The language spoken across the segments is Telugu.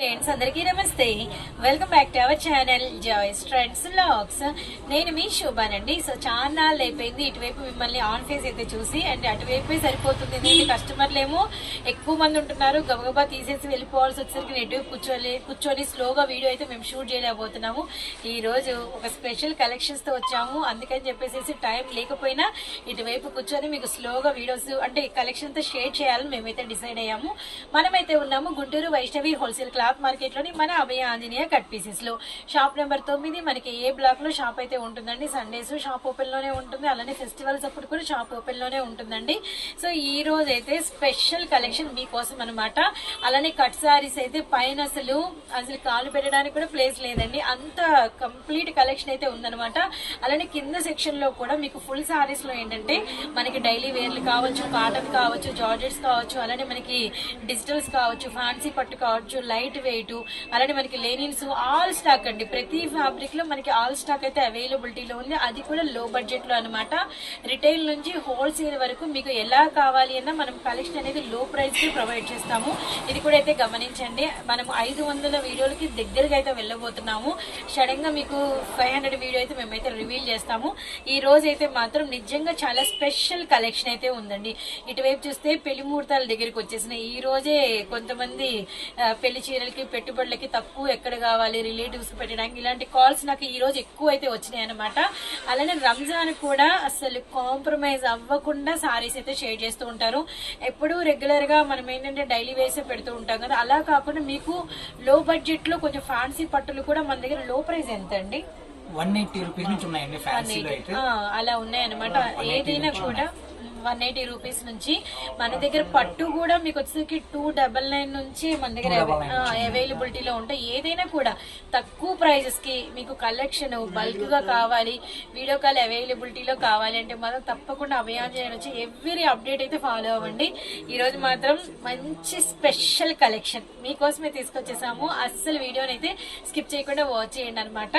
ఫ్రెండ్స్ అందరికీ నమస్తే. Welcome back to our channel Joy's trends logs నేను మీ శోభానండి సో చాలా అయిపోయింది. ఇటువైపు మిమ్మల్ని ఆన్ ఫేస్ అయితే చూసి అండ్ అటువైపే సరిపోతుంది. ఎందుకంటే కస్టమర్లు ఏమో ఎక్కువ మంది ఉంటున్నారు. గబగబా తీసేసి వెళ్ళిపోవాల్సి వచ్చేసరికి నేను ఇటువైపు కూర్చోలే కూర్చొని స్లోగా వీడియో అయితే మేము షూట్ చేయలేకపోతున్నాము. ఈ రోజు ఒక స్పెషల్ కలెక్షన్స్తో వచ్చాము. అందుకని చెప్పేసి టైం లేకపోయినా ఇటువైపు కూర్చొని మీకు స్లోగా వీడియోస్ అంటే కలెక్షన్తో షేర్ చేయాలని మేమైతే డిసైడ్ అయ్యాము. మనమైతే ఉన్నాము గుంటూరు వైష్ణవి హోల్సేల్ క్లాత్ మార్కెట్లోని మన అభయ ఆంజనేయ కట్ పీసెస్లో షాప్ నెంబర్ తొమ్మిది మనకి ఏ బ్లాక్లో షాప్ అయితే ఉంటుందండి? సండేస్ షాప్ ఓపెన్లోనే ఉంటుంది. అలానే ఫెస్టివల్స్ అప్పుడు కూడా షాప్ ఓపెన్లోనే ఉంటుందండి. సో ఈ రోజు అయితే స్పెషల్ కలెక్షన్ మీకోసం అనమాట అలానే కట్ సారీస్ అయితే పైన అసలు అసలు కాలు పెట్టడానికి కూడా ప్లేస్ లేదండి. అంత కంప్లీట్ కలెక్షన్ అయితే ఉందనమాట అలానే కింద సెక్షన్లో కూడా మీకు ఫుల్ సారీస్లో ఏంటంటే మనకి డైలీ వేర్లు కావచ్చు కాటన్ కావచ్చు జార్జెట్స్ కావచ్చు అలానే మనకి డిజిటల్స్ కావచ్చు ఫ్యాన్సీ పట్టు కావచ్చు లైట్ వెయిట్ అలానే మనకి లేనిన్స్ ఆల్ స్టాక్ అండి. ప్రతి ఫ్యాబ్రిక్లో మనకి ఆల్ స్టాక్ అయితే అవైలబిలిటీలో ఉంది. అది కూడా లో బడ్జెట్లో అనమాట రిటైల్ నుంచి హోల్సేల్ వరకు మీకు ఎలా కావాలి అన్నా మనం కలెక్షన్ అనేది లో ప్రైస్కి ప్రొవైడ్ చేస్తాము. ఇది కూడా అయితే గమనించండి. మనం ఐదు వందల వీడియోలకి దగ్గరగా అయితే వెళ్ళబోతున్నాము. సడన్గా మీకు ఫైవ్ హండ్రెడ్ వీడియో అయితే మేమైతే రివీల్ చేస్తాము. ఈ రోజు అయితే మాత్రం నిజంగా చాలా స్పెషల్ కలెక్షన్ అయితే ఉందండి. ఇటువైపు చూస్తే పెళ్ళి ముహూర్తాల దగ్గరికి వచ్చేసినాయి. ఈ రోజే కొంతమంది పెళ్ళి చీరలు చీరలకి పెట్టుబడులకి తక్కువ ఎక్కడ కావాలి రిలేటివ్స్ పెట్టడానికి ఇలాంటి కాల్స్ నాకు ఈ రోజు ఎక్కువ అయితే వచ్చినాయి అనమాట అలానే రంజాన్ కూడా అసలు కాంప్రమైజ్ అవ్వకుండా సారీస్ అయితే షేర్ చేస్తూ ఉంటారు. ఎప్పుడు రెగ్యులర్గా మనం ఏంటంటే డైలీ వేసే పెడుతూ ఉంటాం కదా. అలా కాకుండా మీకు లో బడ్జెట్లో కొంచెం ఫ్యాన్సీ పట్టులు కూడా మన దగ్గర లో ప్రైస్ ఎంత అండి వన్ ఎయిటీ రూపీస్ నుంచి ఉన్నాయండి అలా ఉన్నాయన్నమాట. ఏదైనా కూడా వన్ ఎయిటీ రూపీస్ నుంచి మన దగ్గర పట్టు కూడా మీకు వచ్చేసరికి టూ డబల్ నైన్ నుంచి మన దగ్గర అవైలబిలిటీలో ఉంటాయి. ఏదైనా కూడా తక్కువ ప్రైజెస్కి మీకు కలెక్షన్ బల్క్గా కావాలి వీడియో కాల్ అవైలబిలిటీలో కావాలి అంటే మాత్రం తప్పకుండా అభయాంజన వచ్చి ఎవ్రీ అప్డేట్ అయితే ఫాలో అవ్వండి. ఈ రోజు మాత్రం మంచి స్పెషల్ కలెక్షన్ మీకోసమే తీసుకొచ్చేసాము. అస్సలు వీడియోని అయితే స్కిప్ చేయకుండా వాచ్ చేయండి అనమాట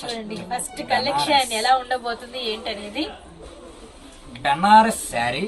చూడండి ఫస్ట్ కలెక్షన్ ఎలా ఉండబోతుంది ఏంటనేది. Banaras saree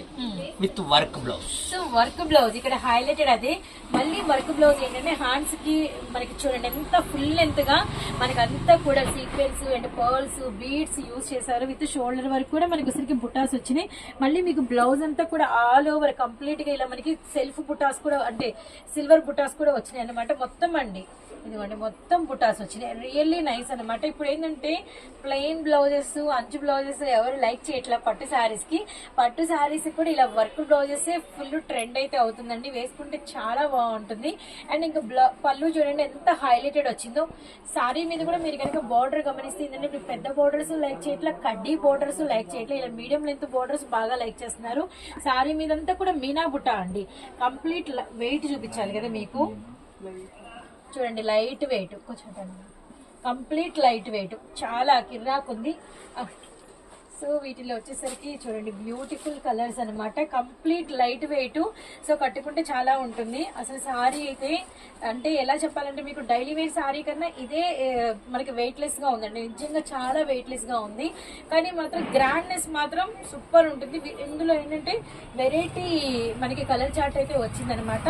with work blouse. So work blouse ఇక్కడ హైలైటెడ్ అదే. మళ్ళీ వర్క్ బ్లౌజ్ ఏంటంటే హ్యాండ్స్కి మనకి చూడండి ఎంత ఫుల్ లెంత్గా మనకి అంతా కూడా sequence and pearls beads use చేశారు. విత్ షోల్డర్ వరకు కూడా మనకి ఉసిరికి బుటాస్ వచ్చినాయి. మళ్ళీ మీకు బ్లౌజ్ అంతా కూడా ఆల్ ఓవర్ కంప్లీట్గా ఇలా మనకి సెల్ఫ్ బుటాస్ కూడా అంటే సిల్వర్ బుటాస్ కూడా వచ్చినాయి అన్నమాట. మొత్తం అండి. ఇదిగోండి మొత్తం బుటాస్ వచ్చినాయి. రియల్లీ నైస్ అన్నమాట. ఇప్పుడు ఏంటంటే ప్లెయిన్ బ్లౌజెస్ అంచు బ్లౌజెస్ ఎవరు లైక్ చేయట్లా పట్టు శారీస్కి పట్టు శారీస్ కూడా ఇలా వర్క్ బ్లౌజెస్ ఫుల్ ట్రెండ్ అయితే అవుతుందండి. వేసుకుంటే చాలా బాగుంటుంది. అండ్ ఇంకా బ్ల- పళ్ళు చూడండి ఎంత హైలైటెడ్ వచ్చిందో. శారీ మీద కూడా మీరు కనుక బార్డర్ గమనిస్తే ఏంటంటే ఇప్పుడు పెద్ద బోర్డర్స్ లైక్ చేయట్లా కడ్డీ బోర్డర్స్ లైక్ చేయట్లా ఇలా మీడియం లెంత్ బోర్డర్స్ బాగా లైక్ చేస్తున్నారు. శారీ మీదంతా కూడా మీనా బుట్ట అండి. కంప్లీట్ వెయిట్ చూపించాలి కదా మీకు. Hmm, చూడండి లైట్ వెయిట్ కొంచెం కంప్లీట్ లైట్ వెయిట్ చాలా కిర్రాకుంది. సో వీటిలో వచ్చేసరికి చూడండి బ్యూటిఫుల్ కలర్స్ అనమాట కంప్లీట్ లైట్ వెయిట్ సో కట్టుకుంటే చాలా ఉంటుంది. అసలు సారీ అయితే అంటే ఎలా చెప్పాలంటే మీకు డైలీ వేర్ సారీ కన్నా ఇదే మనకి వెయిట్లెస్గా ఉందండి. నిజంగా చాలా వెయిట్లెస్గా ఉంది. కానీ మాత్రం గ్రాండ్నెస్ మాత్రం సూపర్ ఉంటుంది. ఇందులో ఏంటంటే వెరైటీ మనకి కలర్ చార్ట్ అయితే వచ్చిందనమాట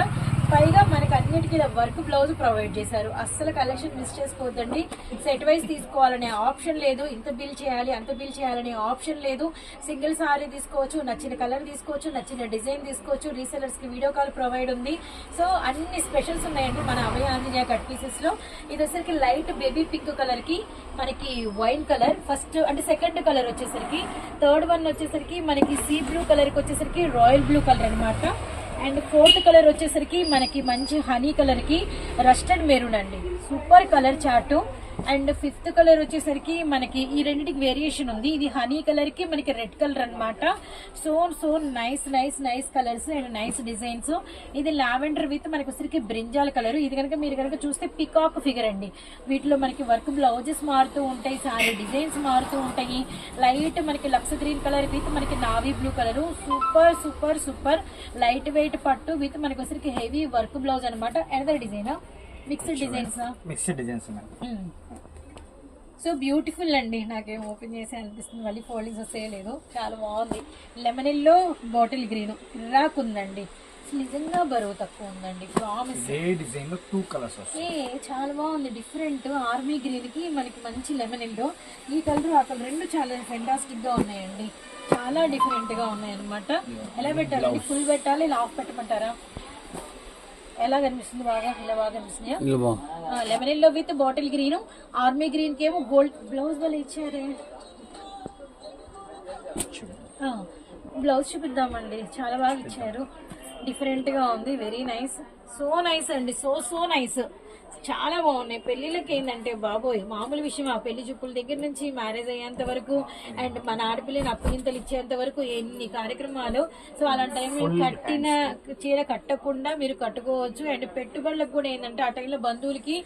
పైగా మనకి అన్నిటికీ వర్క్ బ్లౌజ్ ప్రొవైడ్ చేశారు. అస్సలు కలెక్షన్ మిస్ చేసుకోవద్దండి. సెట్ వైజ్ తీసుకోవాలనే ఆప్షన్ లేదు. ఇంత బిల్ చేయాలి అంత బిల్ చేయాలనే ఆప్షన్ లేదు. సింగిల్ సారీ తీసుకోవచ్చు నచ్చిన కలర్ తీసుకోవచ్చు నచ్చిన డిజైన్ తీసుకోవచ్చు. రీసెలర్స్కి వీడియో కాల్ ప్రొవైడ్ ఉంది. సో అన్ని స్పెషల్స్ ఉన్నాయండి మన అభయ ఆంజనేయ కట్ పీసెస్లో. ఇది వచ్చేసరికి లైట్ బేబీ పింక్ కలర్కి మనకి వైన్ కలర్ ఫస్ట్ అంటే సెకండ్ కలర్ వచ్చేసరికి. థర్డ్ వన్ వచ్చేసరికి మనకి సీ బ్లూ కలర్కి వచ్చేసరికి రాయల్ బ్లూ కలర్ అన్నమాట. అండ్ ఫోర్త్ కలర్ వచ్చేసరికి మనకి మంచి హనీ కలర్కి రస్టర్డ్ మెరూన్ అండి. Super colour chart and fifth colour వచ్చేసరికి మనకి ఈ రెండింటికి వేరియేషన్ ఉంది. ఇది హనీ కలర్కి మనకి రెడ్ కలర్ అన్నమాట. So so nice nice nice colours and nice designs ఇది లావెండర్ విత్ మనకి వచ్చరికి బ్రింజాల్ కలర్ ఇది కనుక మీరు కనుక చూస్తే పికాక్ ఫిగర్ అండి. వీటిలో మనకి వర్క్ బ్లౌజెస్ మారుతూ ఉంటాయి సారీ డిజైన్స్ మారుతూ ఉంటాయి. లైట్ మనకి లక్స్ గ్రీన్ కలర్ విత్ మనకి navy blue colour super super super light weight పట్టు విత్ మనకి వచ్చరికి హెవీ వర్క్ బ్లౌజ్ అనమాట another design mixed designs mixed designs so beautiful అండి. నాకేం ఓపెన్ చేసి అనిపిస్తుంది. మళ్ళీ ఫోల్డింగ్స్ వస్తే లేదు. చాలా బాగుంది. Lemon yellow bottle green rock ఉందండి నిజంగా బరువు తక్కువ ఉందండి ప్రామిస్ డిజైన్లో టూ కలర్స్ వస్తాయి. ఏ చాలా బాగుంది. డిఫరెంట్ ఆర్మీ గ్రీన్కి మనకి మంచి లెమన్ ఎల్లో ఈ కలర్ ఆ కలర్ రెండు చాలా ఫెంటాస్టిక్గా ఉన్నాయండి. చాలా డిఫరెంట్గా ఉన్నాయి అనమాట ఎలా పెట్టాలండి? ఫుల్ పెట్టాలి? ఇలా ఆఫ్ పెట్టమంటారా? ఎలా కనిపిస్తుంది? బాగా ఇలా బాగా కనిపిస్తున్నాయా lemon yellow with bottle green army గ్రీన్కి ఏమో గోల్డ్ బ్లౌజ్ వాళ్ళు ఇచ్చారే. బ్లౌజ్ చూపిద్దామండి. చాలా బాగా ఇచ్చారు. డిఫరెంట్గా ఉంది. వెరీ నైస్ సో నైస్ అండి. సో సో నైస్ చాలా బాగున్నాయి. పెళ్ళిళ్ళకి ఏంటంటే బాబోయ్ మామూలు విషయం ఆ పెళ్ళి చూపుల దగ్గర నుంచి మ్యారేజ్ అయ్యేంత వరకు అండ్ మన ఆడపిల్లని అప్పగింతలు ఇచ్చేంత వరకు ఎన్ని కార్యక్రమాలు. సో అలాంటి టైంలో కట్టిన చీర కట్టకుండా మీరు కట్టుకోవచ్చు. అండ్ పెట్టుబడులకు కూడా ఏంటంటే ఆ టైంలో బంధువులకి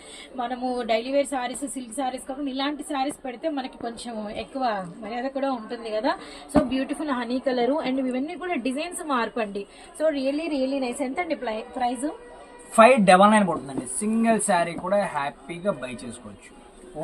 మనము daily wear sarees silk sarees కాకుండా ఇలాంటి సారీస్ పెడితే మనకి కొంచెం ఎక్కువ మర్యాద కూడా ఉంటుంది కదా. So beautiful honey colour and ఇవన్నీ కూడా డిజైన్స్ మార్పండి సో రియల్లీ రియల్లీ నైస్ ఎంత అండి ప్రైస్ ఫైవ్ డబల్ నైన్ పడుతుందండి సింగిల్ శారీ కూడా హ్యాపీగా బై చేసుకోవచ్చు.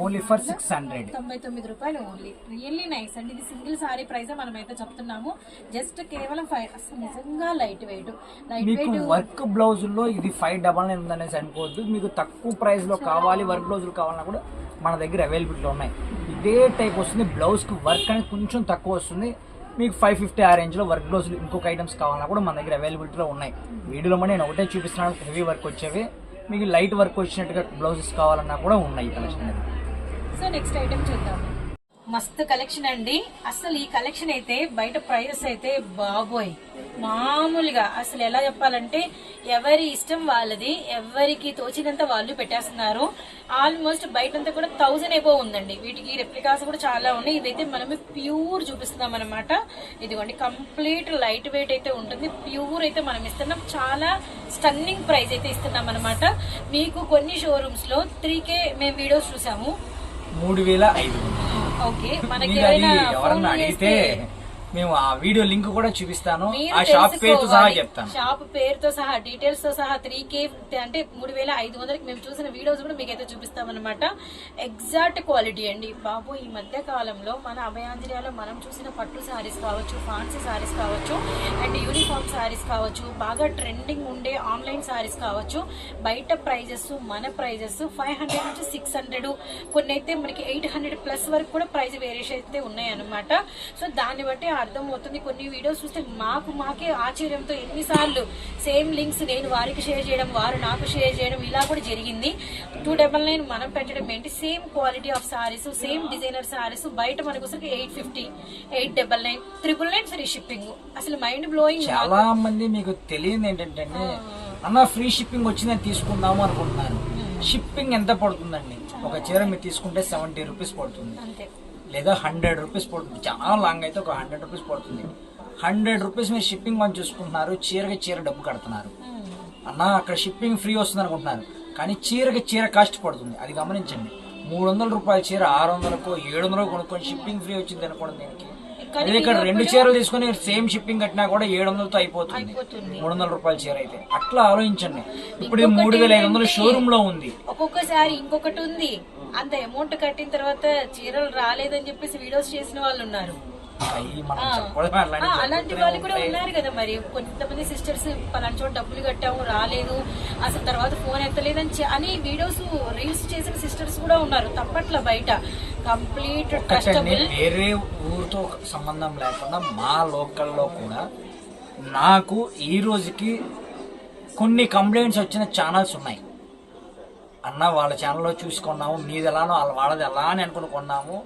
ఓన్లీ ఫర్ సిక్స్ హండ్రెడ్ తొంభై తొమ్మిది రూపాయలు ఓన్లీ రియల్లీ నైస్ అండి. ఇది సింగిల్ సారీ ప్రైస్ మనం అయితే చెప్తున్నాము. జస్ట్ కేవలం ఫైవ్ అసలు నిజంగా light weight light weight work బ్లౌజుల్లో ఇది ఫైవ్ డబల్ నైన్ ఉందనేసి అనుకోవద్దు. మీకు తక్కువ ప్రైస్లో కావాలి వర్క్ బ్లౌజులు కావాలన్నా కూడా మన దగ్గర అవైలబిలిటీ ఉన్నాయి. ఇదే టైప్ వస్తుంది. బ్లౌజ్కి వర్క్ అనేది కొంచెం తక్కువ వస్తుంది. మీకు ఫైవ్ ఫిఫ్టీ ఆ రేంజ్లో వర్క్ బ్లౌజులు ఇంకొక ఐటమ్స్ కావాలన్నా కూడా మన దగ్గర అవైలబిలిటీలో ఉన్నాయి. వీడియోలో నేను ఒకటే చూపిస్తున్నాను హెవీ వర్క్ వచ్చేవి. మీకు లైట్ వర్క్ వచ్చినట్టుగా బ్లౌజెస్ కావాలన్నా కూడా ఉన్నాయి కలెక్షన్ అనేది. సో నెక్స్ట్ ఐటమ్ చూద్దాం. మస్తు కలెక్షన్ అండి. అసలు ఈ కలెక్షన్ అయితే బయట ప్రైజెస్ అయితే బాబోయ్. మామూలుగా అసలు ఎలా చెప్పాలంటే ఎవరి ఇష్టం వాళ్ళది ఎవరికి తోచినంత వాళ్ళు పెట్టేస్తున్నారు. ఆల్మోస్ట్ బయటంతా కూడా థౌజండ్ ఎబో ఉందండి. వీటికి రెప్లికాస్ కూడా చాలా ఉన్నాయి. ఇదైతే మనమే ప్యూర్ చూపిస్తున్నాం అనమాట ఇదిగోండి కంప్లీట్ లైట్ వెయిట్ అయితే ఉంటుంది. ప్యూర్ అయితే మనం ఇస్తున్నాం. చాలా స్టన్నింగ్ ప్రైస్ అయితే ఇస్తున్నాం అనమాట మీకు కొన్ని షోరూమ్స్లో త్రీ కే మేము వీడియోస్ చూసాము. మూడు వేల ఐదు ఓకే మనకి ఫోన్ అడిగితే మేము ఆ వీడియో లింక్ కూడా చూపిస్తాను. ఆ షాప్ పేరుతో సహా. చెప్తాను. షాప్ పేరుతో సహా డీటెయిల్స్తో సహా త్రీ కే అంటే మూడు వేల ఐదు వందలకి మేము చూసిన వీడియోస్ కూడా మీకు అయితే చూపిస్తామన్నమాట. ఎగ్జాక్ట్ క్వాలిటీ అండి. బాబు ఈ మధ్య కాలంలో మన అభయాంజలియాలో మనం చూసిన పట్టు శారీస్ కావచ్చు ఫ్యాన్సీ శారీస్ కావచ్చు అండ్ యూనిఫామ్ శారీస్ కావచ్చు బాగా ట్రెండింగ్ ఉండే ఆన్లైన్ శారీస్ కావచ్చు బయట ప్రైజెస్ మన ప్రైజెస్ ఫైవ్ హండ్రెడ్ నుంచి సిక్స్ హండ్రెడ్ కొన్ని అయితే మనకి ఎయిట్ హండ్రెడ్ ప్లస్ వరకు కూడా ప్రైస్ వేరియేషన్ అయితే ఉన్నాయన్నమాట. సో దాన్ని బట్టి అర్థం అవుతుంది కొన్ని వీడియోస్ చూస్తే మాకు మాకే ఆశ్చర్యంతో ఎన్నిసార్లు సేమ్ లింక్స్ నేను వారికి షేర్ చేయడం వారు నాకు షేర్ చేయడం ఇలా కూడా జరిగింది. టూ డబల్ నైన్ మనం పెట్టడం ఏంటి? Same quality of sarees same designer sarees బయట మనకు అసలు eight fifty eight double nine triple nine free shipping. అసలు మైండ్ బ్లోయింగ్ చాలా మంది మీకు తెలియదు ఏంటంటే అన్న ఫ్రీ షిప్పింగ్ వచ్చిందని తీసుకుందాము అనుకుంటున్నారు. షిప్పింగ్ ఎంత పడుతుందండి? ఒక చీర మీరు తీసుకుంటే సెవెంటీ రూపీస్ పడుతుంది. అంతే. లేదా హండ్రెడ్ రూపీస్ పడుతుంది చాలా లాంగ్ అయితే ఒక హండ్రెడ్ రూపీస్ పడుతుంది. హండ్రెడ్ రూపీస్ మీరు షిప్పింగ్ అని చూసుకుంటున్నారు చీరకి చీర డబ్బు కడుతున్నారు. అన్న అక్కడ షిప్పింగ్ ఫ్రీ వస్తుంది అనుకుంటున్నారు. కానీ చీరకి చీర కాస్ట్ పడుతుంది. అది గమనించండి. మూడు వందల రూపాయల చీర ఆరు వందలకు ఏడు వందలకు కొనుక్కొని షిప్పింగ్ ఫ్రీ వచ్చింది అనుకోండి దీనికి. అదే ఇక్కడ రెండు చీరలు తీసుకొని సేమ్ షిప్పింగ్ కట్టినా కూడా ఏడు వందలతో అయిపోతుంది. అయిపోతుంది. మూడు వందల రూపాయల చీర అయితే. అట్లా ఆలోచించండి. ఇప్పుడు ఇది మూడు వేల ఐదు వందలు షోరూమ్లో ఉంది. ఒక్కొక్కసారి ఇంకొకటి ఉంది. అంత అమౌంట్ కట్టిన తర్వాత చీరలు రాలేదని చెప్పేసి వీడియోస్ చేసిన వాళ్ళు ఉన్నారు. అలాంటి వాళ్ళు కూడా. ఉన్నారు కదా మరి. కొంతమంది సిస్టర్స్ పలానా చోట డబ్బులు కట్టాము రాలేదు అసలు తర్వాత ఫోన్ ఎత్తలేదని అని వీడియోస్ రీల్స్ చేసిన సిస్టర్స్ కూడా ఉన్నారు. తప్పట్ల బయట. కంప్లీట్ వేరే ఊరితో సంబంధం లేకుండా మా లోకల్లో కూడా నాకు ఈ రోజుకి కొన్ని కంప్లైంట్స్ వచ్చిన ఛానల్స్ ఉన్నాయి. అన్న వాళ్ళ ఛానల్లో చూసుకున్నాము మీది ఎలానో వాళ్ళ వాళ్ళది ఎలా అని అనుకుని కొన్నాము.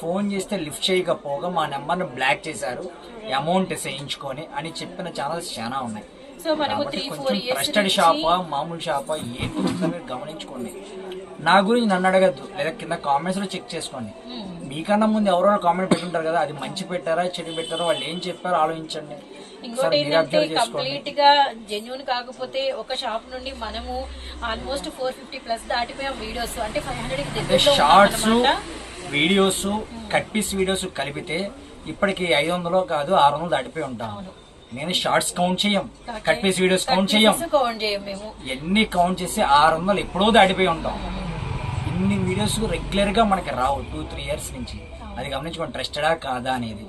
ఫోన్ చేస్తే లిఫ్ట్ చేయకపోగా మా నెంబర్ని బ్లాక్ చేశారు. అమౌంట్ వేయించుకొని అని చెప్పిన ఛానల్స్ చాలా ఉన్నాయి. కాబట్టి కొంచెం ట్రస్టెడ్ షాపా మామూలు షాపా ఒకసారి మీరు గమనించుకోండి. నా గురించి నన్ను అడగద్దు లేదా కింద కామెంట్స్లో చెక్ చేసుకోండి. మీకన్నా ముందు ఎవరో కామెంట్ పెట్టుంటారు కదా అది మంచి పెట్టారా చెడు పెట్టారా వాళ్ళు ఏం చెప్పారో ఆలోచించండి. ఇంకోటి ఏంటంటే కంప్లీట్గా జెన్యున్ కాకపోతే ఒక షాప్ నుండి మనము ఆల్మోస్ట్ ఫోర్ ఫిఫ్టీ ప్లస్ దాటిపోయాం వీడియోస్ అంటే five hundred shorts. Videos cut piece videos కలిపితే ఇప్పటికి ఐదు వందలు కాదు ఆరు వందలు దాటిపోయి ఉంటాం. నేను షార్ట్స్ కౌంట్ చేయం కట్ పీస్ వీడియోస్ కౌంట్ చేయం ఎన్ని కౌంట్ చేసి ఆరు వందలు ఎప్పుడో దాటిపోయి ఉంటాం. ఇన్ని వీడియోస్ రెగ్యులర్గా మనకి రావు. టూ త్రీ ఇయర్స్ నుంచి. అది గమనించుకోండి ట్రస్టెడా కాదా అనేది.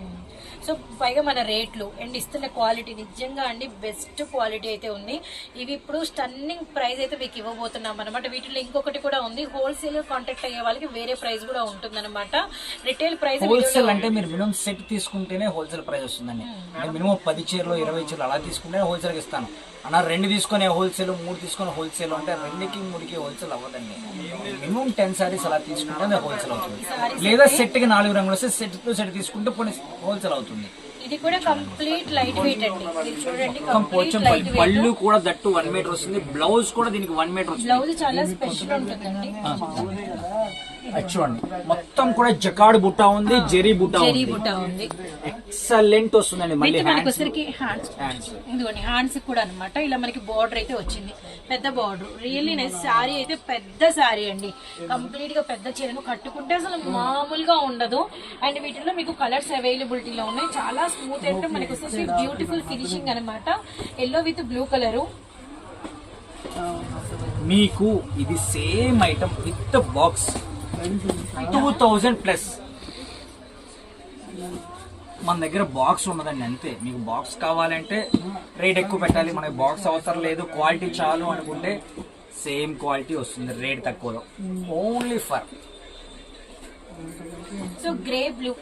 సో పైగా మన రేట్లు అండ్ ఇస్తున్న క్వాలిటీ నిజంగా అండి బెస్ట్ క్వాలిటీ అయితే ఉంది. ఇవి ఇప్పుడు స్టన్నింగ్ ప్రైస్ అయితే మీకు ఇవ్వబోతున్నాం అనమాట వీటిలో ఇంకొకటి కూడా ఉంది. హోల్సేల్ కాంటాక్ట్ అయ్యే వాళ్ళకి వేరే ప్రైస్ కూడా ఉంటుంది అనమాట రిటైల్ ప్రైస్ హోల్సేల్ అంటే మీరు మినిమం సెట్ తీసుకుంటేనే హోల్సేల్ ప్రైస్ వస్తుందండి. మినిమం పది చీరలు ఇరవై చీరలు అలా తీసుకుంటే హోల్సేల్కి ఇస్తాను. అన్న రెండు తీసుకొని హోల్సేల్ మూడు తీసుకొని హోల్సేల్ అంటే రెండుకి మూడుకి హోల్సేల్ అవ్వదండి. మినిమం టెన్ సారీస్ అలా తీసుకుంటే అది హోల్సేల్ అవుతుంది. లేదా సెట్కి నాలుగు రంగులు వస్తే సెట్ టు సెట్ తీసుకుంటే కొన్ని హోల్సేల్ అవుతుంది. ఇది కూడా కంప్లీట్ లైట్ వెయిట్ అండి. మీరు చూడండి కంప్లీట్ కొంచెం లైట్ వెయిట్. పళ్ళు కూడా దట్టు వన్ మీటర్ వస్తుంది. బ్లౌజ్ కూడా దీనికి వన్ మీటర్ వస్తుంది. బ్లౌజ్ చాలా స్పెషల్ ఉంటుందండి. చూడండి. మొత్తం కూడా జకాడ్ బుట్ట ఉంది జెరీ బుట్ట బుట్ట ఉంది. ఎక్సలెంట్ వస్తుందండి మళ్ళీ మనకి హ్యాండ్స్ వచ్చరికి హ్యాండ్స్ హ్యాండ్స్ ఇదిగోండి హ్యాండ్స్ కూడా అన్నమాట. ఇలా మనకి బార్డర్ అయితే వచ్చింది. పెద్ద బార్డర్ రియల్లీ నైస్ శారీ అయితే పెద్ద శారీ అండి. కంప్లీట్గా పెద్ద చీరను కట్టుకుంటే అసలు మామూలుగా ఉండదు. అండ్ వీటిలో మీకు కలర్స్ అవైలబిలిటీలో ఉన్నాయి. చాలా స్మూత్ అంటే మనకి వచ్చేసి బ్యూటిఫుల్ ఫినిషింగ్ అన్నమాట. ఎల్లో విత్ బ్లూ కలరు మీకు ఇది same item with box two thousand plus. మన దగ్గర బాక్స్ ఉన్నదండి అంతే. మీకు బాక్స్ కావాలంటే రేట్ ఎక్కువ పెట్టాలి. మనకి బాక్స్ అవసరం లేదు. క్వాలిటీ చాలు అనుకుంటే సేమ్ క్వాలిటీ వస్తుంది రేట్ తక్కువలో. Only for so grey blue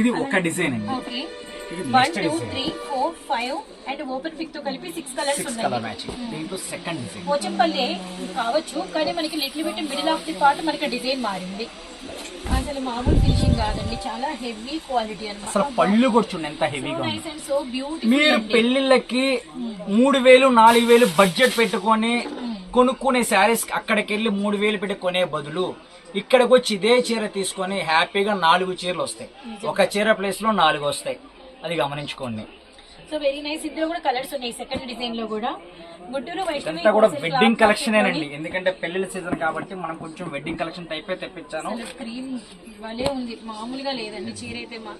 ఇది ఒక డిజైన్ అండి. One two three four five and open పిక్తో కలిపి సిక్స్ కలర్స్ సిక్స్ కలర్ ఉన్నాయి మ్యాచింగ్ దీంతో సెకండ్ డిజైన్ పోచంపల్లి కావచ్చు కానీ మనకి little bit middle of the part మనకి డిజైన్ మారింది. అసలు మామూలు ఫినిషింగ్ కాదండి చాలా హెవీ క్వాలిటీ అసలు పళ్ళు కూడా చూడండి ఎంత హెవీగా సో బ్యూటిఫుల్ మీరు పెళ్ళిళ్ళకి మూడు వేలు నాలుగు వేలు బడ్జెట్ పెట్టుకొని కొనుక్కునే శారీస్ అక్కడికి వెళ్ళి మూడు వేలు పెట్టి కొనే బదులు ఇక్కడికి వచ్చి ఇదే చీర తీసుకొని హ్యాపీగా నాలుగు చీరలు వస్తాయి. ఒక చీర ప్లేస్లో నాలుగు వస్తాయి. అది గమనించుకోండి. సో వెరీ నైస్ ఇందులో కూడా కలర్స్ ఉన్నాయి. సెకండ్ డిజైన్లో కూడా. గుంటూరు వైష్ణవి ఇదంతా కూడా వెడ్డింగ్ కలెక్షన్ అండి ఎందుకంటే పెళ్ళిళ్ళ సీజన్ కాబట్టి మనం కొంచెం వెడ్డింగ్ కలెక్షన్ టైపే తెప్పించాను. క్రీమ్ భలే ఉంది. మామూలుగా లేదండి చీర అయితే మా.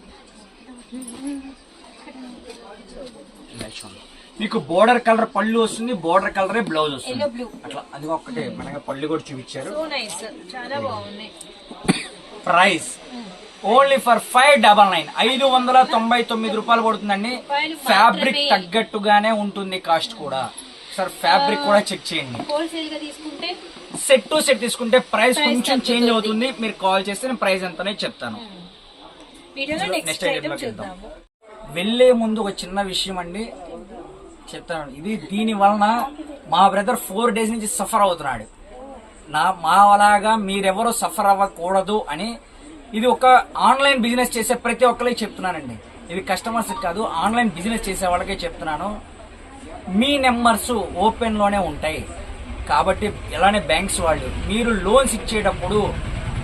మీకు బోర్డర్ కలర్ పళ్ళు వస్తుంది బోర్డర్ కలరే బ్లౌజ్ వస్తుంది. అట్లా అది ఒక్కటే. మనకి పళ్ళు కూడా చూపించారు. Price only for five double nine. ఐదు వందల తొంభై తొమ్మిది రూపాయలు పడుతుందండి. ఫ్యాబ్రిక్. తగ్గట్టుగానే ఉంటుంది కాస్ట్ కూడా. సార్ ఫ్యాబ్రిక్ కూడా చెక్ చేయండి. సెట్ టు సెట్ తీసుకుంటే? ప్రైస్ కొంచెం చేంజ్. అవుతుంది. మీరు కాల్ చేస్తే నేను ప్రైస్ ఎంతనే చెప్తాను. నెక్స్ట్ item ఐటమ్ వెళ్ళే ముందు ఒక చిన్న విషయం అండి. చెప్తాను. ఇది దీని వలన మా బ్రదర్ ఫోర్ డేస్ నుంచి సఫర్ అవుతున్నాడు. నా మా అలాగా మీరెవరో సఫర్ అవ్వకూడదు అని ఇది ఒక ఆన్లైన్ బిజినెస్ చేసే ప్రతి ఒక్కరికి చెప్తున్నానండి. ఇది కస్టమర్స్ కాదు ఆన్లైన్ బిజినెస్ చేసే వాళ్ళకే చెప్తున్నాను. మీ నెంబర్స్ ఓపెన్లోనే ఉంటాయి. కాబట్టి ఇలానే బ్యాంక్స్ వాళ్ళు మీరు లోన్స్ ఇచ్చేటప్పుడు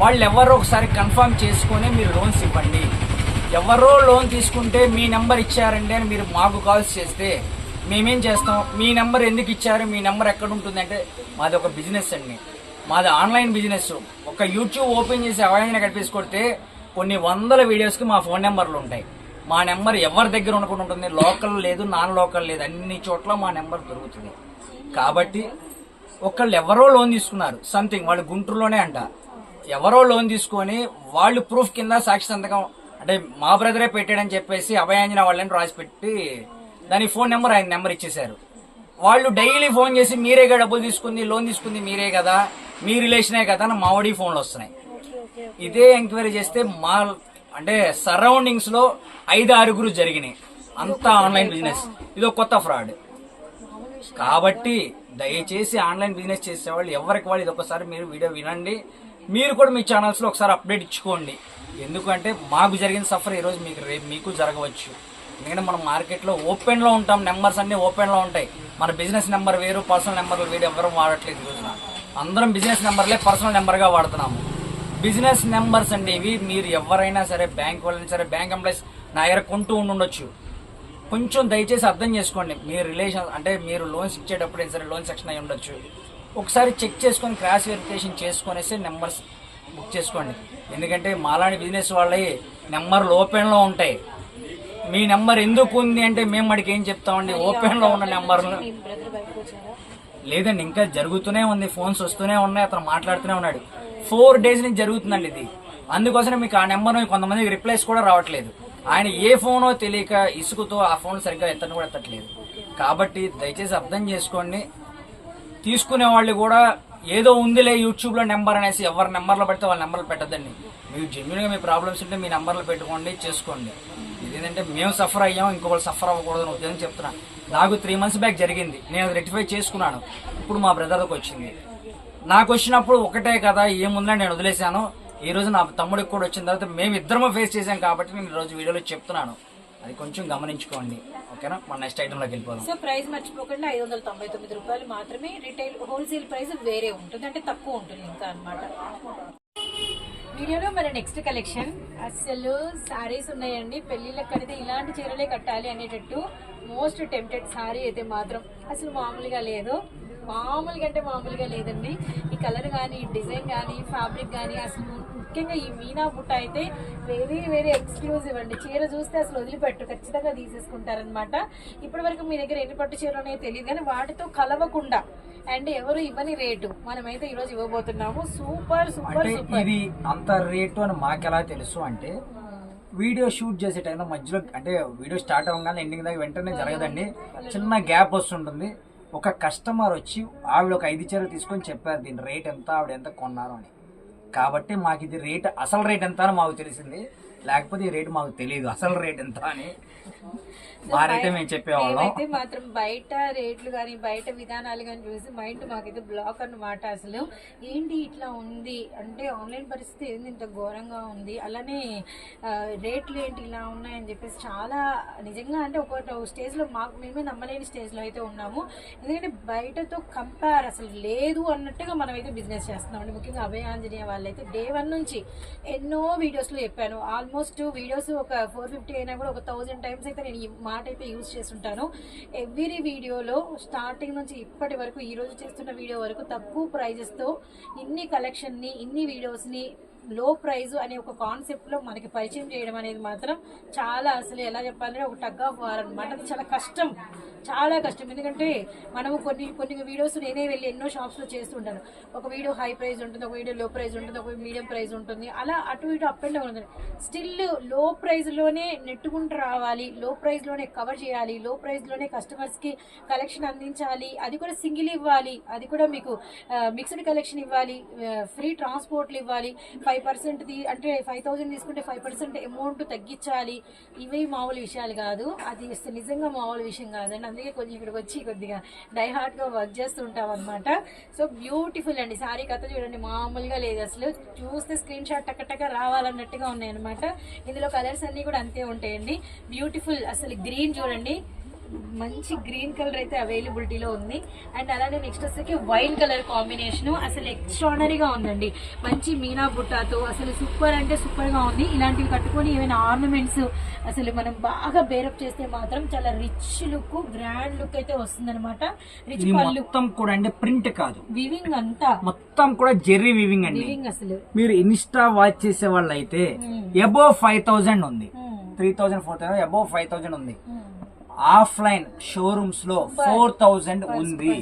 వాళ్ళు ఎవరో ఒకసారి కన్ఫర్మ్ చేసుకొని మీరు లోన్స్ ఇవ్వండి. ఎవరో లోన్ తీసుకుంటే మీ నెంబర్ ఇచ్చారండి అని మీరు మాకు కాల్స్ చేస్తే మేమేం చేస్తాం? మీ నెంబర్ ఎందుకు ఇచ్చారు? మీ నెంబర్ ఎక్కడ ఉంటుంది అంటే మాది ఒక బిజినెస్ అండి. మాది ఆన్లైన్ బిజినెస్. ఒక యూట్యూబ్ ఓపెన్ చేసి అవగాహన కల్పించి కొడితే కొన్ని వందల వీడియోస్కి మా ఫోన్ నెంబర్లు ఉంటాయి మా నెంబర్ ఎవరి దగ్గర ఉండకుండా ఉంటుంది లోకల్ లేదు నాన్ లోకల్ లేదు అన్ని చోట్ల మా నెంబర్ దొరుకుతుంది. కాబట్టి ఒకళ్ళు ఎవరో లోన్ తీసుకున్నారు సంథింగ్ వాళ్ళు గుంటూరులోనే అంట. ఎవరో లోన్ తీసుకొని వాళ్ళు ప్రూఫ్ కింద సాక్షి సంతకం అంటే మా బ్రదరే పెట్టాడని చెప్పేసి అభయాంజన వాళ్ళని రాసి పెట్టి దాని ఫోన్ నెంబర్ ఆయన నెంబర్ ఇచ్చేశారు. వాళ్ళు డైలీ ఫోన్ చేసి మీరేగా డబ్బులు తీసుకుంది? లోన్ తీసుకుంది మీరే కదా. మీ రిలేషనే కదా అని మావడి ఫోన్లు వస్తున్నాయి. ఇదే ఎంక్వైరీ చేస్తే మా అంటే సరౌండింగ్స్లో ఐదు ఆరుగురు జరిగినాయి. అంతా ఆన్లైన్ బిజినెస్. ఇది ఒక కొత్త ఫ్రాడ్. కాబట్టి దయచేసి ఆన్లైన్ బిజినెస్ చేసేవాళ్ళు ఎవరికి వాళ్ళు ఇది ఒకసారి మీరు వీడియో వినండి. మీరు కూడా మీ ఛానల్స్లో ఒకసారి అప్డేట్ ఇచ్చుకోండి. ఎందుకంటే మాకు జరిగిన సఫర్ ఈరోజు మీకు రేపు మీకు జరగవచ్చు. ఎందుకంటే మనం మార్కెట్లో ఓపెన్లో ఉంటాం. నెంబర్స్ అన్నీ ఓపెన్లో ఉంటాయి. మన బిజినెస్ నెంబర్ వేరు పర్సనల్ నెంబర్ వేరు ఎవరు వాడట్లేదు ఈ అందరం బిజినెస్ నెంబర్లే పర్సనల్ నెంబర్గా వాడుతున్నాము. బిజినెస్ నెంబర్స్ అండి ఇవి. మీరు ఎవరైనా సరే బ్యాంక్ వాళ్ళని సరే బ్యాంక్ ఎంప్లాయీస్ నా దగ్గర కొంటూ ఉండుండొచ్చు. కొంచెం దయచేసి అర్థం చేసుకోండి. మీ రిలేషన్ అంటే మీరు లోన్స్ ఇచ్చేటప్పుడు సరే లోన్ సెక్షన్ అయి ఉండొచ్చు. ఒకసారి చెక్ చేసుకొని క్రాస్ వెరిఫికేషన్ చేసుకొనేసి నెంబర్స్ బుక్ చేసుకోండి. ఎందుకంటే మాలాంటి బిజినెస్ వాళ్ళవి నెంబర్లు ఓపెన్లో ఉంటాయి. మీ నెంబర్ ఎందుకు ఉంది అంటే మేము మడికి ఏం చెప్తామండి? ఓపెన్లో ఉన్న నెంబర్లు. లేదండి ఇంకా జరుగుతూనే ఉంది ఫోన్స్ వస్తూనే ఉన్నాయి అతను మాట్లాడుతూనే ఉన్నాడు. ఫోర్ డేస్ నుంచి జరుగుతుందండి ఇది. అందుకోసం మీకు ఆ నెంబర్ కొంతమందికి రిప్లైస్ కూడా రావట్లేదు. ఆయన ఏ ఫోనో తెలియక ఇసుకుతో ఆ ఫోన్ సరిగ్గా ఎత్తని కూడా ఎత్తట్లేదు. కాబట్టి దయచేసి అర్థం చేసుకోండి. తీసుకునే వాళ్ళు కూడా ఏదో ఉందిలే యూట్యూబ్లో నెంబర్ అనేసి ఎవరి నెంబర్లో పెడితే వాళ్ళ నెంబర్లు పెట్టద్దండి. మీకు జెన్యున్గా మీ ప్రాబ్లమ్స్ ఉంటే మీ నెంబర్లు పెట్టుకోండి చేసుకోండి. ఇదేంటంటే మేము సఫర్ అయ్యాం ఇంకొకరు సఫర్ అవ్వకూడదు అని ఉద్యోగం చెప్తున్నా. నాకు త్రీ మంత్స్ బ్యాక్ జరిగింది. నేను అది రెక్టిఫై చేసుకున్నాను. ఇప్పుడు మా బ్రదర్కి వచ్చింది. నాకు వచ్చినప్పుడు ఒకటే కదా ఏముందని నేను వదిలేశాను. ఈ రోజు నా తమ్ముడికి కూడా వచ్చిన తర్వాత మేము ఇద్దరము ఫేస్ చేశాం కాబట్టి నేను ఈ రోజు వీడియోలో చెప్తున్నాను. అది కొంచెం గమనించుకోండి. ఓకేనా? మన నెక్స్ట్ ఐటెంలోకి వెళ్ళిపోదాం. సో ప్రైస్ మర్చిపోకుండా ఐదు వందల తొంభై తొమ్మిది రూపాయలు మాత్రమే రిటైల్ హోల్సేల్ ప్రైస్ వేరే ఉంటుంది. అంటే తక్కువ ఉంటుంది ఇంకా అన్నమాట. వీడియోలో మన నెక్స్ట్ కలెక్షన్ అస్సలు శారీస్ ఉన్నాయండి. పెళ్ళిళ్ళకి కడితే ఇలాంటి చీరలే కట్టాలి అనేటట్టు మోస్ట్ టెంప్టెడ్ శారీ అయితే మాత్రం అసలు మామూలుగా లేదు. మామూలుగా అంటే మామూలుగా లేదండి. ఈ కలర్ కానీ డిజైన్ కానీ ఫ్యాబ్రిక్ కానీ అసలు ముఖ్యంగా ఈ మీనా బుట్ట అయితే వెరీ వెరీ ఎక్స్క్లూజివ్ అండి. చీర చూస్తే అసలు వదిలిపెట్టు. ఖచ్చితంగా తీసేసుకుంటారనమాట ఇప్పటి వరకు మీ దగ్గర ఎన్ని పట్టు చీరలు ఉన్నాయో తెలియదు కానీ వాటితో కలవకుండా అండ్ ఎవరు ఇవ్వని రేటు మనమైతే ఈరోజు ఇవ్వబోతున్నాము. Super super super. ఇది అంత రేటు అని మాకెలా తెలుసు అంటే వీడియో షూట్ చేసే టైంలో మధ్యలో అంటే వీడియో స్టార్ట్ అవ్వగానే ఎండింగ్ దాకా వెంటనే జరగదండి. చిన్న గ్యాప్ వస్తుంటుంది. ఒక కస్టమర్ వచ్చి ఆవిడ ఒక ఐదు చీరలు తీసుకొని చెప్పారు దీని రేట్ ఎంత ఆవిడ ఎంత కొన్నారు అని. కాబట్టి మాకు ఇది రేట్ అసలు రేట్ ఎంత అని మాకు తెలిసింది. లేకపోతే ఈ రేట్ మాకు తెలియదు అసలు రేట్ ఎంత అని మా రేటే మేము చెప్పేవాళ్ళం. మేమైతే మాత్రం బయట రేట్లు కానీ బయట విధానాలు కానీ చూసి మైండ్ మాకైతే బ్లాక్ అన్నమాట అసలు. ఏంటి ఇట్లా ఉంది? అంటే ఆన్లైన్ పరిస్థితి ఏంది ఇంత ఘోరంగా ఉంది? అలానే రేట్లు ఏంటి ఇలా ఉన్నాయని చెప్పేసి చాలా నిజంగా అంటే ఒక స్టేజ్లో మాకు మేమే నమ్మలేని స్టేజ్లో అయితే ఉన్నాము. ఎందుకంటే బయటతో కంపేర్ అసలు లేదు అన్నట్టుగా మనం అయితే బిజినెస్ చేస్తున్నాం. అండి ముఖ్యంగా అభయ ఆంజనేయ వాళ్ళైతే డే వన్ నుంచి ఎన్నో వీడియోస్లో చెప్పాను. ఆల్మోస్ట్ వీడియోస్ ఒక ఫోర్ ఫిఫ్టీ అయినా కూడా ఒక థౌజండ్ టైమ్స్ అయితే నేను ఈ మాట అయితే యూజ్ చేస్తుంటాను. ఎవ్రీ వీడియోలో స్టార్టింగ్ నుంచి ఇప్పటి వరకు ఈరోజు చేస్తున్న వీడియో వరకు తక్కువ ప్రైజెస్తో ఇన్ని కలెక్షన్ని ఇన్ని వీడియోస్ని లో ప్రైజ్ అనే ఒక కాన్సెప్ట్లో మనకి పరిచయం చేయడం అనేది మాత్రం చాలా అసలు ఎలా చెప్పాలంటే ఒక టగ్ ఆఫ్ వార్ అనమాట అది చాలా కష్టం. చాలా కష్టం. ఎందుకంటే మనము కొన్ని కొన్ని వీడియోస్ నేనే వెళ్ళి ఎన్నో షాప్స్లో చేస్తుంటాను. ఒక వీడియో హై ప్రైస్ ఉంటుంది ఒక వీడియో లో ప్రైస్ ఉంటుంది ఒక మీడియం ప్రైస్ ఉంటుంది. అలా అటు ఇటు అప్ అండ్ డౌన్ ఉంటుంది. స్టిల్లో ప్రైస్లోనే నెట్టుకుంటూ రావాలి లో ప్రైస్లోనే కవర్ చేయాలి లో ప్రైస్లోనే కస్టమర్స్కి కలెక్షన్ అందించాలి. అది కూడా సింగిల్ ఇవ్వాలి అది కూడా మీకు మిక్స్డ్ కలెక్షన్ ఇవ్వాలి ఫ్రీ ట్రాన్స్పోర్ట్లు ఇవ్వాలి. ఫైవ్ పర్సెంట్ అంటే ఫైవ్ థౌసండ్ తీసుకుంటే ఫైవ్ పర్సెంట్ అమౌంట్ తగ్గించాలి. ఇవి మామూలు విషయాలు కాదు. అది నిజంగా మామూలు విషయం కాదండి. అందుకే కొంచెం ఇక్కడికి వచ్చి కొద్దిగా డై హార్ట్గా వర్క్ చేస్తుంటాం అనమాట సో బ్యూటిఫుల్ అండి. సారీ కథ చూడండి. మామూలుగా లేదు అసలు. చూస్తే స్క్రీన్ షాట్ టక్కటక్క రావాలన్నట్టుగా ఉన్నాయి అనమాట ఇందులో కలర్స్ అన్నీ కూడా అంతే ఉంటాయండి. బ్యూటిఫుల్ అసలు గ్రీన్ చూడండి. మంచి గ్రీన్ కలర్ అయితే అవైలబిలిటీలో ఉంది. అండ్ అలానే నెక్స్ట్ వచ్చేసి వైన్ కలర్ కాంబినేషన్ అసలు ఎక్స్ట్రానరీగా ఉందండి. మంచి మీనా బుట్టాతో అసలు సూపర్ అంటే సూపర్గా ఉంది. ఇలాంటివి కట్టుకొని ఏమైనా ఆర్నమెంట్స్ అసలు మనం బాగా బేరప్ చేస్తే మాత్రం చాలా రిచ్ లుక్ గ్రాండ్ లుక్ అయితే వస్తుందన్నమాట. రిచ్ ఇది పళ్ళు. మొత్తం కూడా అంటే ప్రింట్ కాదు. వివింగ్ అంతా. మొత్తం కూడా జెర్రీ వీవింగ్ అండి. వివింగ్ అసలు. మీరు ఇన్స్టా వాచ్ చేసే వాళ్ళు అయితే అబో ఫైవ్ థౌజండ్ ఉంది. Three thousand four thousand five thousand ఉంది. ఆఫ్లైన్ షోరూమ్స్లో ఫోర్ థౌజండ్ ఉంది.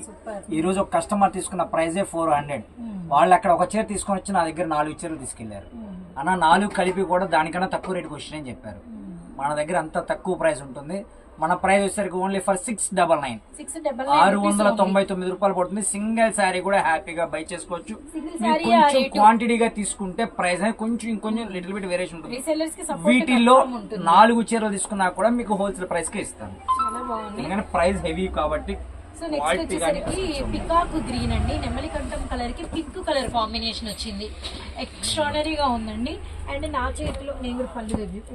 ఈ రోజు ఒక కస్టమర్ తీసుకున్న ప్రైజే ఫోర్ హండ్రెడ్. వాళ్ళు అక్కడ ఒక చీర తీసుకొని వచ్చి నా దగ్గర నాలుగు చీరలు తీసుకెళ్ళారు. అన్న నాలుగు కలిపి కూడా దానికన్నా తక్కువ రేటుకి వచ్చినాయని చెప్పారు. మన దగ్గర అంత తక్కువ ప్రైస్ ఉంటుంది. మన ప్రైస్ వచ్చేసరికి only for six double nine ఆరు వందల తొంభై తొమ్మిది రూపాయలు పడుతుంది. సింగిల్ శారీ కూడా హ్యాపీగా బై చేసుకోవచ్చు. కొంచెం. క్వాంటిటీగా తీసుకుంటే ప్రైస్ అనేది కొంచెం ఇంకొంచెం లిటిల్ బిట్ వేరియేషన్ ఉంటుంది. రీసెల్లర్స్కి సపోర్ట్ వీటిల్లో నాలుగు చీరలు తీసుకున్నా కూడా మీకు హోల్సేల్ ప్రైస్కి ఇస్తాను. చాలా బాగుంది. ఎందుకంటే ప్రైస్ హెవీ కాబట్టి సో నెక్స్ట్ వచ్చేసరికి పికాక్ గ్రీన్ అండి. నెమలి కంఠం కలర్కి పింక్ కలర్ కాంబినేషన్ వచ్చింది. ఎక్స్ట్రాడనరీగా ఉందండి. అండ్ నా చేతిలో నేను కూడా పళ్ళు తెప్పి-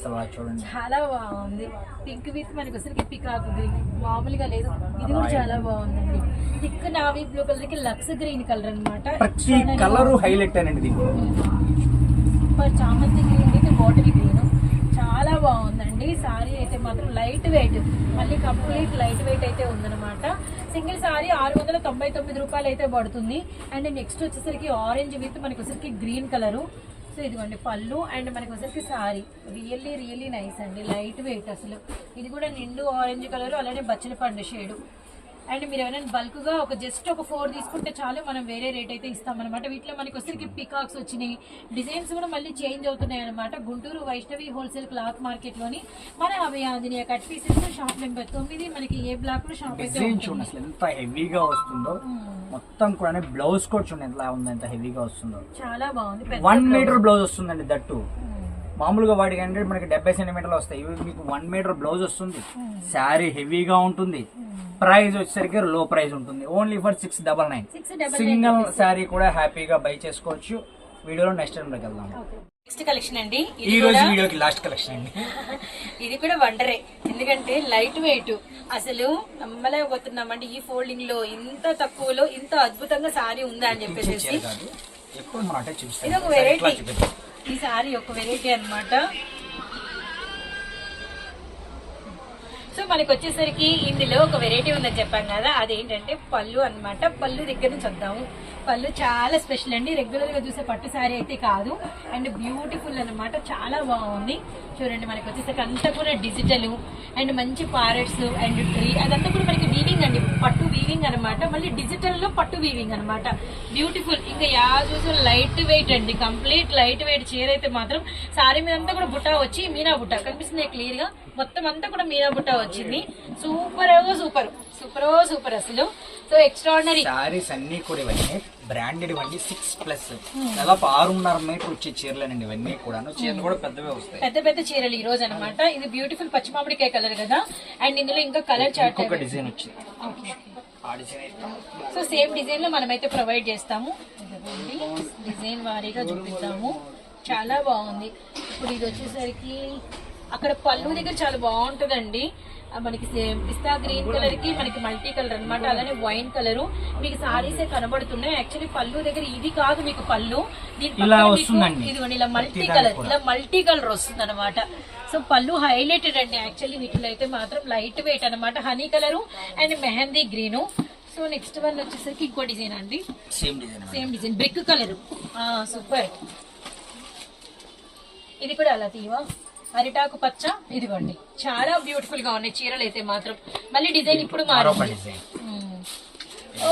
ఇది చూడండి చాలా బాగుంది. పింక్ విత్ మనకి వచ్చరికి పికాక్ గ్రీన్ మామూలుగా లేదు. ఇది కూడా చాలా బాగుందండి. థిక్ నావీ బ్లూ కలర్కి లక్స్ గ్రీన్ కలర్ అనమాట ప్రతి కలర్ హైలైట్ అనండి దీనికి సూపర్ చామంతి గ్రీన్ విత్ బాటిల్ గ్రీన్ చాలా బాగుందండి. సారీ అయితే మాత్రం లైట్ వెయిట్ మళ్ళీ కంప్లీట్ లైట్ వెయిట్ అయితే ఉందన్నమాట. సింగిల్ సారీ ఆరు వందల తొంభై తొమ్మిది రూపాయలు అయితే పడుతుంది. అండ్ నెక్స్ట్ వచ్చేసరికి ఆరెంజ్ విత్ మనకి వచ్చేసరికి గ్రీన్ కలరు సో ఇదిగోండి పళ్ళు అండ్ మనకి వచ్చేసి సారీ. రియల్లీ రియల్లీ నైస్ అండి లైట్ వెయిట్ అసలు. ఇది కూడా నిండు ఆరెంజ్ కలర్ అలానే బచ్చల పండు షేడు. అండ్ మీరు ఏమైనా బల్క్గా ఒక జస్ట్ ఒక ఫోర్ తీసుకుంటే చాలు మనం వేరే రేట్ అయితే ఇస్తాం అనమాట వీటిలో మనకి వచ్చరికి పికాక్స్ వచ్చినాయి. డిజైన్స్ కూడా మళ్ళీ చేంజ్ అవుతున్నాయి అనమాట గుంటూరు వైష్ణవి హోల్సేల్ క్లాత్ మార్కెట్లోని మన అవి Anjaneya cut pieces shop number తొమ్మిది. మనకి ఏ బ్లాక్లో షాప్ అయితే ఎంత హెవీగా వస్తుందో. మొత్తం కూడా బ్లౌజ్ కూడా చూడండి ఎంత ఉంది ఎంత హెవీగా వస్తుందో. చాలా బాగుంది. వన్. మీటర్ బ్లౌజ్ వస్తుందండి దట్టు. మామూలుగా వాటికి అంటే మనకి డెబ్బై సెంటీమీటర్లు వస్తాయి. ఇవి మీకు వన్ మీటర్ బ్లౌజ్ వస్తుంది. శారీ హెవీగా ఉంటుంది. ప్రైస్ వచ్చేసరికి లో ప్రైస్ ఉంటుంది. Only for six double nine single saree కూడా హ్యాపీగా బై చేసుకోవచ్చు. వీడియోలో నెక్స్ట్ టైంలోకి వెళ్దాం. నెక్స్ట్ కలెక్షన్ అండి. ఈ ఇది రోజు కూడా వీడియోకి లాస్ట్ కలెక్షన్ అండి. ఇది కూడా వండరే. ఎందుకంటే లైట్ వెయిట్ అసలు నమ్మలేకపోతున్నామండి ఈ ఫోల్డింగ్లో ఇంత తక్కువలో ఇంత అద్భుతంగా సారీ ఉందా అని చెప్పేసి ఇది ఒక వెరైటీ ఈ సారీ ఒక వెరైటీ అన్నమాట. సో మనకి వచ్చేసరికి ఇందులో ఒక వెరైటీ ఉందని చెప్పాం కదా అదేంటంటే పళ్ళు అన్నమాట. పళ్ళు దగ్గర నుంచి వద్దాము. పళ్ళు చాలా స్పెషల్ అండి. రెగ్యులర్గా చూసే పట్టు శారీ అయితే కాదు. అండ్ బ్యూటిఫుల్ అనమాట చాలా బాగుంది. చూడండి మనకి వచ్చేసరికి అంతా కూడా డిజిటల్ అండ్ మంచి పారెట్స్ అండ్ ట్రీ అదంతా కూడా మనకి వీవింగ్ అండి. పట్టు వీవింగ్ అన్నమాట. మళ్ళీ డిజిటల్లో పట్టు వీవింగ్ అన్నమాట. బ్యూటిఫుల్ ఇంకా యా చూసిన లైట్ వెయిట్ అండి. కంప్లీట్ లైట్ వెయిట్ చీర అయితే మాత్రం శారీ మీద అంతా కూడా బుట్ట వచ్చి మీనా బుట్ట కనిపిస్తుంది క్లియర్గా? మొత్తం అంతా కూడా మీనా బుట్ట వచ్చింది. సూపర్ సూపర్ సూపర్ సూపర్ అసలు. సో ఎక్స్ట్రాడినరీ శారీస్ అన్ని కూడా ఇవన్నీ బ్రాండెడ్ ఇవన్నీ సిక్స్ ప్లస్ దాదాపు ఆరున్నర మీటర్ వచ్చే చీరలేనండి ఇవన్నీ కూడా చీరలు కూడా పెద్దవే వస్తాయి. పెద్ద పెద్ద చీరలు ఈ రోజు అనమాట ఇది బ్యూటిఫుల్ పచ్చి మామిడికాయ కలర్ కదా. అండ్ ఇందులో ఇంకా కలర్ చార్ట్ ఇంకొక డిజైన్ వచ్చింది. సో సేమ్ డిజైన్లో మనమైతే ప్రొవైడ్ చేస్తాము. డిజైన్ వారీగా చూపిద్దాము. చాలా బాగుంది. ఇప్పుడు ఇది వచ్చేసరికి అక్కడ పళ్ళు దగ్గర చాలా బాగుంటుందండి. మనకి సేమ్ పిస్తా గ్రీన్ కలర్కి మనకి మల్టీ కలర్ అన్నమాట. అలానే వైన్ కలర్. మీకు సారీసే కనబడుతున్నాయి. యాక్చువల్లీ పళ్ళు దగ్గర ఇది కాదు మీకు పళ్ళు. దీని. ఇదిగోండి ఇలా మల్టీ కలర్ ఇలా మల్టీ కలర్ వస్తుంది అనమాట సో పళ్ళు హైలైటెడ్ అండి. యాక్చువల్లీ వీటిలో అయితే మాత్రం లైట్ వెయిట్ అన్నమాట. Honey colour and mehndi green so next one వచ్చేసరికి ఇంకో డిజైన్ అండి. Same design same design brick colour super ఇది కూడా అలా తీవా అరిటాకు పచ్చ ఇదిగోండి. చాలా బ్యూటిఫుల్గా ఉన్నాయి చీరలు అయితే మాత్రం. మళ్ళీ డిజైన్ ఇప్పుడు మారింది. ఓ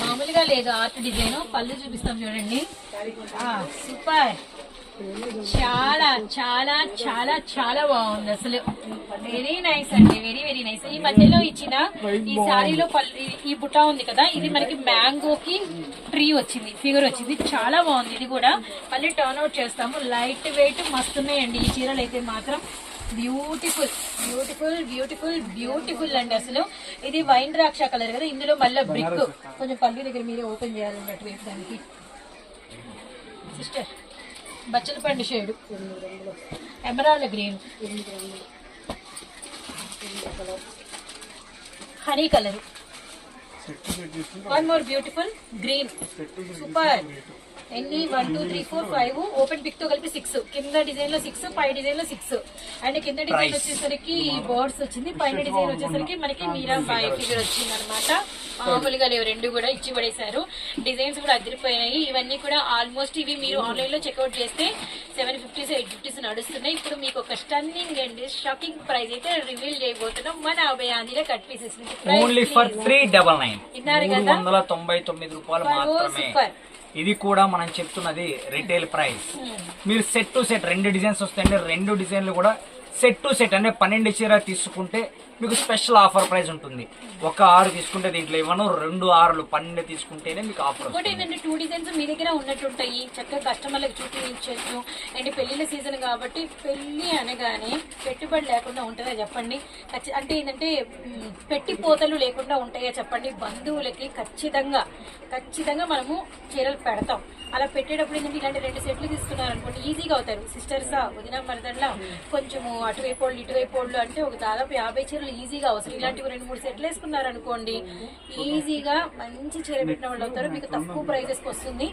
మామూలుగా లేదు ఆర్ట్ డిజైన్. పళ్ళు చూపిస్తాం చూడండి. సూపర్. చాలా చాలా చాలా చాలా బాగుంది అసలు. వెరీ నైస్ అండి వెరీ వెరీ నైస్ ఈ మధ్యలో ఇచ్చిన ఈ సారీలో పళ్ళు ఈ- బుట్ట ఉంది కదా ఇది మనకి మ్యాంగో కి ట్రీ వచ్చింది ఫిగర్ వచ్చింది. చాలా బాగుంది ఇది కూడా. మళ్ళీ టర్న్ అవుట్ చేస్తాము. లైట్ వెయిట్ మస్తున్నాయండి ఈ చీరలు అయితే మాత్రం. బ్యూటిఫుల్ బ్యూటిఫుల్ బ్యూటిఫుల్ బ్యూటిఫుల్ అండి అసలు. ఇది వైన్ ద్రాక్ష కలర్ కదా ఇందులో మళ్ళీ బ్రిక్. కొంచెం పళ్ళు దగ్గర మీరే ఓపెన్ చేయాలన్నట్టు వైపు దానికి సిస్టర్ బచ్చల పండు shade. Emerald green. Honey colour. One more beautiful green super ఎన్ని? One two three four five open పిక్తో కలిపి సిక్స్ కింద డిజైన్లో సిక్స్ పై డిజైన్లో సిక్స్ అండ్ కింద డిజైన్ వచ్చేసరికి బర్డ్స్ వచ్చింది. పైన డిజైన్ వచ్చేసరికి మనకి మీరాబాయి ఫిగర్ వచ్చింది. అనమాట మామూలుగా లేవు. రెండు కూడా ఇచ్చి పడేశారు. డిజైన్స్ కూడా అదిరిపోయినాయి. ఇవన్నీ కూడా ఆల్మోస్ట్ ఇవి మీరు ఆన్లైన్లో చెక్అౌట్ చేస్తే సెవెన్ ఫిఫ్టీస్ ఎయిట్ ఫిఫ్టీస్ నడుస్తున్నాయి. ఇప్పుడు మీకు ఒక స్టన్నింగ్ అండ్ షాకింగ్ ప్రైస్ అయితే రివీల్ చేయబోతున్నాం. మన అభయాందిలో cut pieces only for three double nine కదా? తొంభై తొమ్మిది రూపాయలు మాత్రమే. సూపర్ ఇది కూడా మనం చెప్తున్నది రిటైల్ ప్రైస్ మీరు సెట్ టు సెట్ రెండు డిజైన్స్ వస్తాయండి. రెండు డిజైన్లు కూడా సెట్ టు సెట్ అంటే పన్నెండు చీర తీసుకుంటే మీకు స్పెషల్ ఆఫర్ ప్రైస్ ఉంటుంది. ఒక ఆరు తీసుకుంటే దీంట్లో ఇవ్వను రెండు ఆరులు పన్నెండు తీసుకుంటేనే మీకు ఆఫర్ ఇంకోటి ఏంటంటే టూ డిజైన్స్ మీ దగ్గర ఉన్నట్టుంటాయి చక్కగా కస్టమర్లకు చూపించచ్చు. అండ్ పెళ్ళిళ్ళ సీజన్ కాబట్టి పెళ్ళి అనగానే పెట్టుబడి లేకుండా ఉంటుందా చెప్పండి? అంటే ఏంటంటే పెట్టి పోతలు లేకుండా ఉంటాయా చెప్పండి? బంధువులకి ఖచ్చితంగా ఖచ్చితంగా మనము చీరలు పెడతాం. అలా పెట్టేటప్పుడు ఏంటంటే ఇలాంటి రెండు సెట్లు తీసుకున్నారు అనుకోండి ఈజీగా అవుతారు. సిస్టర్సా వదిన మరదల్లా కొంచెము అటువైపు వాళ్ళు ఇటువైపు వాళ్ళు అంటే ఒక దాదాపు యాభై చీరలు ఈజీగా అవసరం. ఇలాంటివి రెండు మూడు సెట్లు వేసుకున్నారు అనుకోండి ఈజీగా మంచి చీర పెట్టిన వాళ్ళు అవుతారు. మీకు తక్కువ ప్రైజెస్కి వస్తుంది.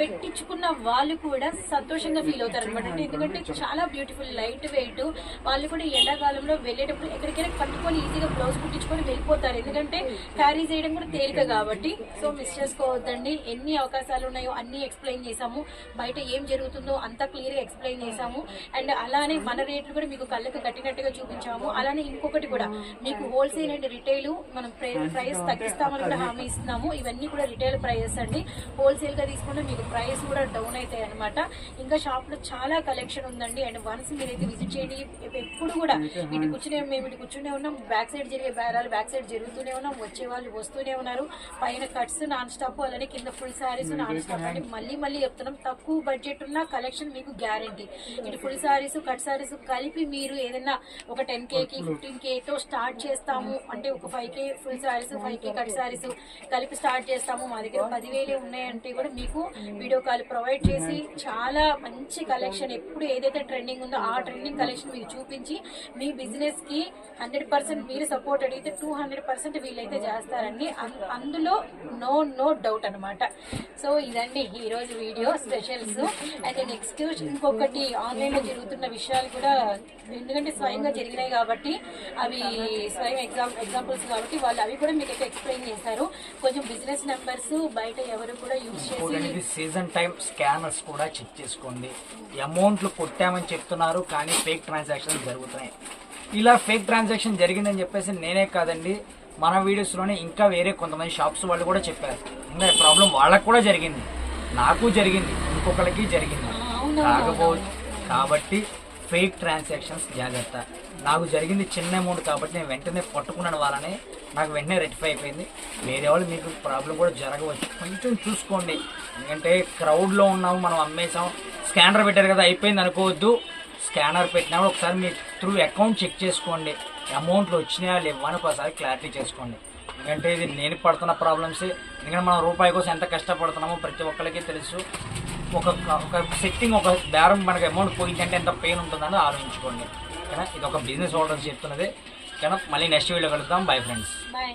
పెట్టించుకున్న వాళ్ళు కూడా సంతోషంగా ఫీల్ అవుతారు అనమాట ఎందుకంటే చాలా బ్యూటిఫుల్ లైట్ వెయిట్ వాళ్ళు కూడా ఎండాకాలంలో వెళ్ళేటప్పుడు ఎక్కడికైనా కట్టుకొని ఈజీగా బ్లౌజ్ కుట్టించుకొని వెళ్ళిపోతారు. ఎందుకంటే క్యారీ చేయడం కూడా తేలిక కాబట్టి. సో మిస్ చేసుకోవద్దండి. ఎన్ని అవకాశాలు ఉన్నాయో అన్ని ఎక్స్ప్లెయిన్ చేసాము బయట ఏం జరుగుతుందో అంతా క్లియర్గా ఎక్స్ప్లెయిన్ చేసాము అండ్ అలానే మన రేట్లు కూడా మీకు కళ్ళకు కట్టినట్టుగా చూపించాము. అలానే ఇంకొకటి కూడా. మీకు హోల్సేల్ అండ్ రిటైల్ మనం ప్రైస్ తగ్గిస్తామని కూడా హామీ ఇస్తున్నాము. ఇవన్నీ కూడా రిటైల్ ప్రైజెస్ అండి. హోల్సేల్గా తీసుకుంటే మీకు ప్రైస్ కూడా డౌన్ అవుతాయి అనమాట ఇంకా షాప్లో చాలా కలెక్షన్ ఉందండి. అండ్ వన్స్ మీరైతే విజిట్ చేయండి ఎప్పుడు కూడా ఇటు కూర్చునే మేము ఇటు కూర్చునే ఉన్నాం. బ్యాక్ సైడ్ జరిగే బేరాలు బ్యాక్ సైడ్ జరుగుతూనే ఉన్నాం. వచ్చే వాళ్ళు వస్తూనే ఉన్నారు. పైన కట్స్ నాన్ స్టాప్ అలానే కింద ఫుల్ సారీస్ నాన్ స్టాప్ అని మళ్ళీ మళ్ళీ చెప్తున్నాం. తక్కువ బడ్జెట్ ఉన్న కలెక్షన్ మీకు గ్యారంటీ ఇటు ఫుల్ సారీస్ కట్ సారీస్ కలిపి మీరు ఏదైనా ఒక టెన్ కేకి ఫిఫ్టీన్తో స్టార్ట్ చేస్తాము. అంటే ఒక five K full sarees five K cut sarees కలిపి స్టార్ట్ చేస్తాము. మా దగ్గర పదివేలే ఉన్నాయంటే కూడా మీకు వీడియో కాల్ ప్రొవైడ్ చేసి చాలా మంచి కలెక్షన్ ఎప్పుడు ఏదైతే ట్రెండింగ్ ఉందో ఆ ట్రెండింగ్ కలెక్షన్ మీకు చూపించి మీ బిజినెస్కి హండ్రెడ్ పర్సెంట్ మీరు సపోర్ట్ అడిగితే టూ హండ్రెడ్ పర్సెంట్ వీళ్ళైతే చేస్తారండి అందులో నో నో డౌట్ అనమాట సో ఇదండి ఈరోజు వీడియో స్పెషల్స్ అండ్ నెక్స్ట్ ఇంకొకటి ఆన్లైన్లో జరుగుతున్న విషయాలు కూడా ఎందుకంటే స్వయంగా జరిగినాయి కాబట్టి అవి స్వయం ఎగ్జామ్ ఎగ్జాంపుల్స్ కాబట్టి వాళ్ళు అవి కూడా మీకు ఎక్స్ప్లెయిన్ చేశారు. కొంచెం బిజినెస్ నెంబర్స్ బయట ఎవరు కూడా యూజ్ చేసి సీజన్ టైం స్కానర్స్ కూడా చెక్ చేసుకోండి. అమౌంట్లు కొట్టామని చెప్తున్నారు కానీ ఫేక్ ట్రాన్సాక్షన్ జరుగుతున్నాయి. ఇలా ఫేక్ ట్రాన్సాక్షన్ జరిగిందని చెప్పేసి నేనే కాదండి. మన వీడియోస్లోనే ఇంకా వేరే కొంతమంది షాప్స్ వాళ్ళు కూడా చెప్పారు. ఇంకా ప్రాబ్లం వాళ్ళకు కూడా జరిగింది. నాకు జరిగింది ఇంకొకరికి జరిగింది. కాకపోతే కాబట్టి ఫేక్ ట్రాన్సాక్షన్స్ జాగ్రత్త. నాకు జరిగింది చిన్న అమౌంట్ కాబట్టి నేను వెంటనే పట్టుకున్నాను వాళ్ళని. నాకు వెంటనే రెక్టిఫై అయిపోయింది. వేరే వాళ్ళు మీకు ప్రాబ్లం కూడా జరగవచ్చు. కొంచెం చూసుకోండి. ఎందుకంటే క్రౌడ్లో ఉన్నాము మనం అమ్మేసాం స్కానర్ పెట్టారు కదా అయిపోయింది అనుకోవద్దు. స్కానర్ పెట్టినప్పుడు ఒకసారి మీ త్రూ అకౌంట్ చెక్ చేసుకోండి. అమౌంట్లు వచ్చినాయా లేవని ఒకసారి క్లారిటీ చేసుకోండి. ఎందుకంటే ఇది నేను పడుతున్న ప్రాబ్లమ్స్ ఎందుకంటే మనం రూపాయి కోసం ఎంత కష్టపడుతున్నామో ప్రతి ఒక్కరికి తెలుసు. ఒక ఒక సెట్టింగ్ ఒక బేరం మనకి అమౌంట్ పోయిందంటే ఎంత పెయిన్ ఉంటుందని ఆలోచించుకోండి. ఓకేనా? ఇది ఒక బిజినెస్ ఓనర్ చెప్తున్నది. ఓకేనా? మళ్ళీ నెక్స్ట్ వీడియో కలుద్దాం. Bye friends. బాయ్